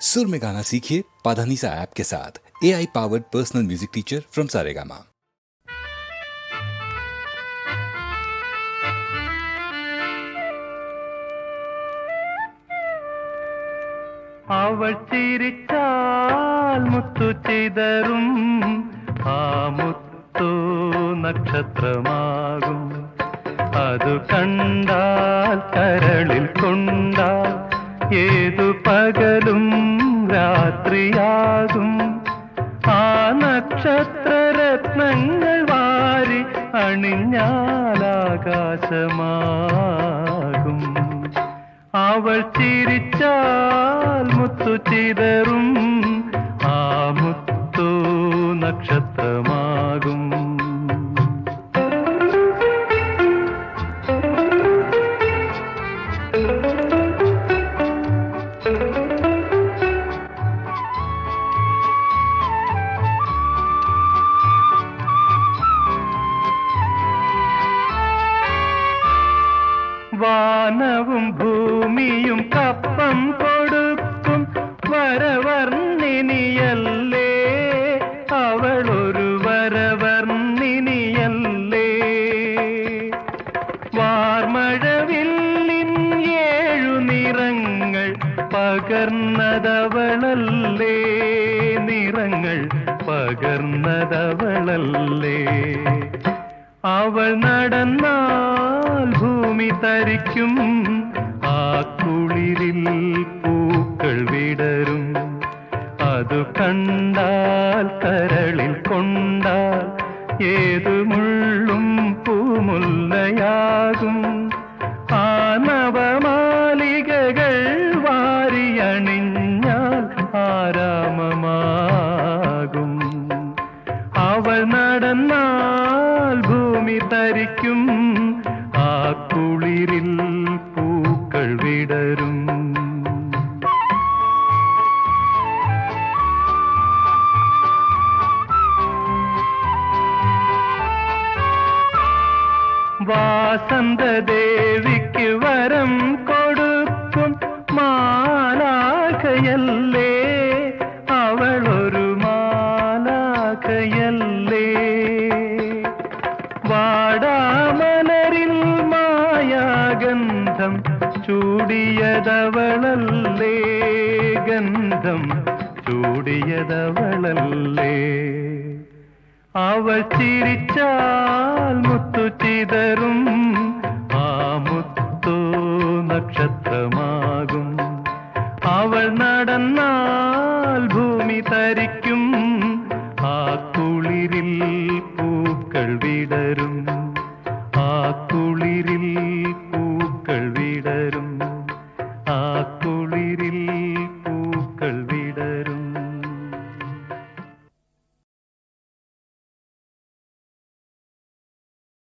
सुर में गाना सीखिए पाधानीसा ऐप के साथ A I powered personal music teacher from Saregama അവൾ ചിരിച്ചാൽ മുത്തു ചിതറും ആ മുത്തു നക്ഷത്രമാകും അതു കണ്ടാൽ കരളിൽ കൊണ്ടാൽ ഏതു പകലും രാത്രിയാകും. ആ നക്ഷത്രരത്നങ്ങൾ വാരി അണിഞ്ഞാലാകാശമാകും അവൾ ചിരിച്ചാൽ മുത്തു ചിതറും. ആ മുത്തു നക്ഷത്രമാകും. വാനവും ഭൂമിയും കപ്പം കൊടുക്കും. വരവർണിനിയല്ലേ? അവളൊരു വരവർണിനിയല്ലേ? വാർമഴവില്ലിൻ ഏഴു നിറങ്ങൾ പകർന്നതവളല്ലേ? നിറങ്ങൾ പകർന്നതവളല്ലേ? അവൾ നടന്നാൽ ഭൂമി തരിക്കും. ആ കുളിരിൽ പൂക്കൾ വിടരും. അതു കണ്ടാൽ കരളിൽ കൊണ്ടാൽ ഏതു മുള്ളും പൂമുല്ലയാകും. തരിക്കും ആ കുളിരിൽ പൂക്കൾ വിടരും. വാസന്തദേവിക്ക് വരം കൊടുക്കും മാലാഖയല്ലേ മായാഗന്ധം ചൂടിയതവളല്ലേ ഗന്ധം ചൂടിയതവളല്ലേ? അവൾ ചിരിച്ചാൽ മുത്തു ചിതറും ആ മുത്തു നക്ഷത്രമാകും. അവൾ നടന്നാൽ ഭൂമി തരിക്കും.